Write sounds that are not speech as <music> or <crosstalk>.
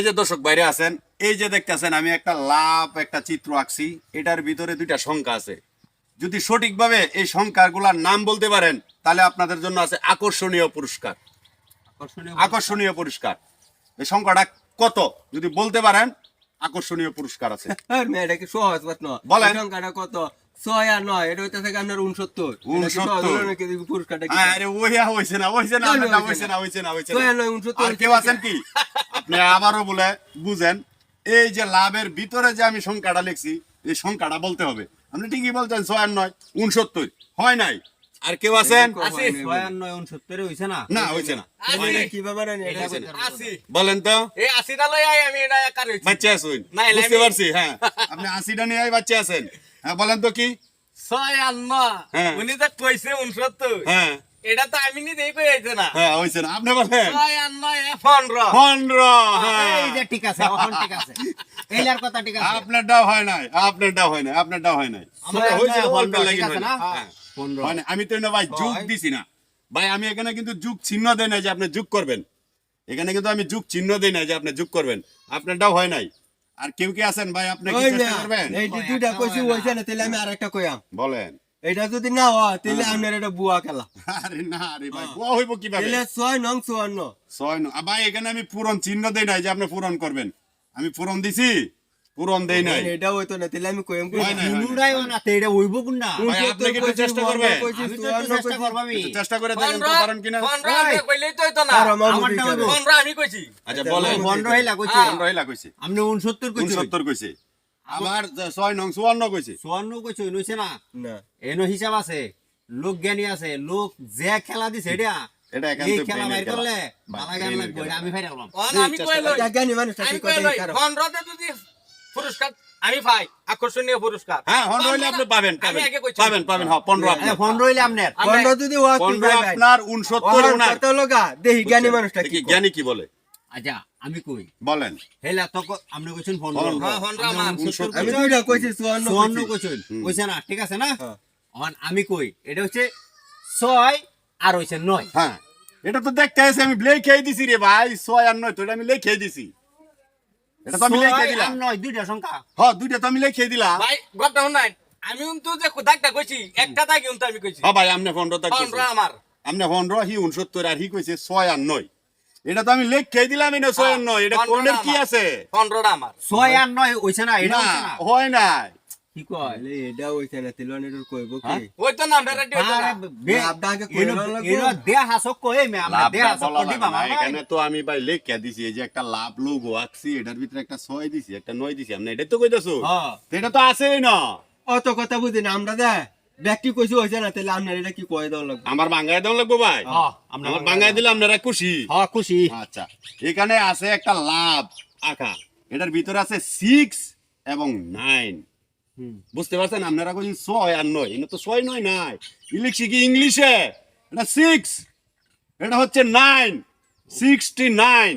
এই যে দর্শক বাইরে আছেন এই যে দেখতেছেন আমি একটা লাভ একটা চিত্র আঁকছি। এটার ভিতরে দুইটা সংখ্যা আছে। যদি সঠিকভাবে এই সংখ্যাগুলোর নাম বলতে পারেন তাহলে আপনাদের জন্য আছে আকর্ষণীয় পুরস্কার। আকর্ষণীয় পুরস্কার। এই সংখ্যাটা কত? যদি বলতে পারেন আকর্ষণীয় পুরস্কার আছে। <laughs> মেয়েটা কি সহজ বাত বলেন। সংখ্যাটা কত? ছয় আর নয় এটা হইতে আপনার উনসত্তর উনসত্তর। পুরস্কারটা কি ওইয়া হইছে না হইছে না হইছে হইছে না? না হইছে না হইছে না। আর কেউ আছেন কি? <laughs> আপনি আবারও বলে বুঝেন এই যে লাভের ভিতরে যে আমি সংখ্যাটা লিখছি এই সংখ্যাটা বলতে হবে। আপনি ঠিকই বলছেন ছয় নয় উনসত্তর। হয় নাই? আর কেউ আছেন? না? না হয়েছে না। হয়েছে না। বলেন তো। বাচ্চা বুঝতে পারছি হ্যাঁ। <laughs> আপনি আশিটা নিয়ে বাচ্চা আছেন। হ্যাঁ বলেন তো কি? ছয় আর ন হ্যাঁ। উনি তো কইছে উনসত্তর। হ্যাঁ। এটা তো আমি নিজেই কই আইছে না। হ্যাঁ না। আপনি বলেন। হ্যাঁ। এই যে ঠিক আছে এখন ঠিক আছে। এইলার কথা ঠিক আছে। আপনারটাও হয় নাই নাই নাই। আমার আপনার লাগি না? আমি তো না ভাই যুগ দিছি না। ভাই আমি এখানে কিন্তু যুগ চিহ্ন দেই নাই যে আপনি যুগ করবেন। এখানে কিন্তু আমি যুগ চিহ্ন দেই নাই যে আপনি যুগ করবেন। আপনারটাও হয় নাই। আর কেউ কি আছেন ভাই? আপনি কি চেষ্টা করবেন? এই দুইটা কইছি হইছে না তাহলে আমি আর একটা কইয়াম। বলেন। এটা যদি না হয় তাহলে আপনার এটা বুয়া খেলা। আরে না রে ভাই কোয়া হইব কীভাবে? তাহলে ছয় নং চুয়ান্ন ছয় ন- আ, ভাই এখানে আমি পূরণ চিহ্ন দেই নাই যে আপনি পূরণ করবেন। আমি পূরণ দিছি পূরণ দেই নাই। এটা হইতো না তাহলে আমি হয় হয় নাই। দুনুরাই না তো এটা হইব কোনটা? ভাই, আপনি কি চেষ্টা? আমি তো চেষ্টা করে দেখেন তো পারেন কিনা? কইলেই তো হইতো না। আমারটা হইব। আমি কইছি। আচ্ছা বলেন। বন্ধ হইলা কইছি। হ্যাঁ। পনেরো হইলা কইছে। আপনি উনসত্তর কইছি উনসত্তর কইছে। আবার যে ছয় নং চুয়ান্ন কইছে। চুয়ান্ন কইছি হইছে না? না। এনো হিসাব আছে লোক জ্ঞানী আছে লোক যে খেলা দিছে এটা আমি পাই আকর্ষণীয় পুরস্কার। হ্যাঁ আপনি পাবেন আমি পাবেন আগে কইছি। পাবেন পাবেন হ্যাঁ পনেরো আপনার। ফোন আপনার। পনেরো যদি হয়। আপনার উনসত্তর ওনার কত জ্ঞানী মানুষটা কি জ্ঞানী কি বলে? আচ্ছা আমি কই? বলেন। হেলা তো আপনি কইছেন ফোন ফোন ফোন কইছি চুয়ান্ন কইছেন। কইছে না ঠিক আছে না? হ্যাঁ। আমি কই? এটা হচ্ছে ছয় আর হইছে নয়। হ্যাঁ। এটা তো দেখতে আছে আমি লেখে দিছি রে ভাই ছয় আর নয় তো এটা আমি লেখে দিছি। এটা তো আমি লেখে দিলাম। নয় দুইটা সংখ্যা। হ্যাঁ দুইটা তো আমি লেখে দিলাম। ভাই গপটা নাই। আমি উন্তু যে দাগটা কইছি একটা দাগি উন্তু আমি কইছি। হ্যাঁ ভাই আপনি পনেরো তাক পনেরো আমার। আপনি পনেরো হি উনসত্তর আর হি কইছে ছয় আর নয়। এটা তো আমি লেখে দিলাম এটা ছয় আর নয়। এটা কোনের কি আছে? পনেরোটা আমার। ছয় আর নয় হইছে না এটা না হয় কি কয়? এটা হইছে না তাহলে অনেক কইব কি? হ্যাঁ? ওই তো হইতো না। হাসক কই মে আমরা লাভটা হাসক কই দিবা না, এখানে তো আমি ভাই লেখা দিছি এই যে একটা লাভ লোগো আঁকছি এটার ভিতরে একটা ছয় দিছি একটা নয় দিছি। আপনি এটাই তো কইতাছো? হ্যাঁ। এটা তো আছেই না। অত কথা বুঝি না আমরা দে। ব্যক্তি কইছি হইছে না তাহলে আপনার এটা কি কয় দাও লাগবে? আমার বাঙ্গায় দাম লাগবো ভাই। হ্যাঁ, আমার বাঙ্গায় দিলে আপনারা খুশি। হ্যাঁ খুশি। আচ্ছা এখানে আছে একটা লাভ। আঁকা। এটার ভিতরে আছে সিক্স এবং নাইন বুঝতে পারছেন? আপনারা কইছেন ছয় আর নয়। এটা তো ছয় নয় নাই। ইলেকশি কি ইংলিশে? এটা সিক্স এটা হচ্ছে নাইন সিক্সটি নাইন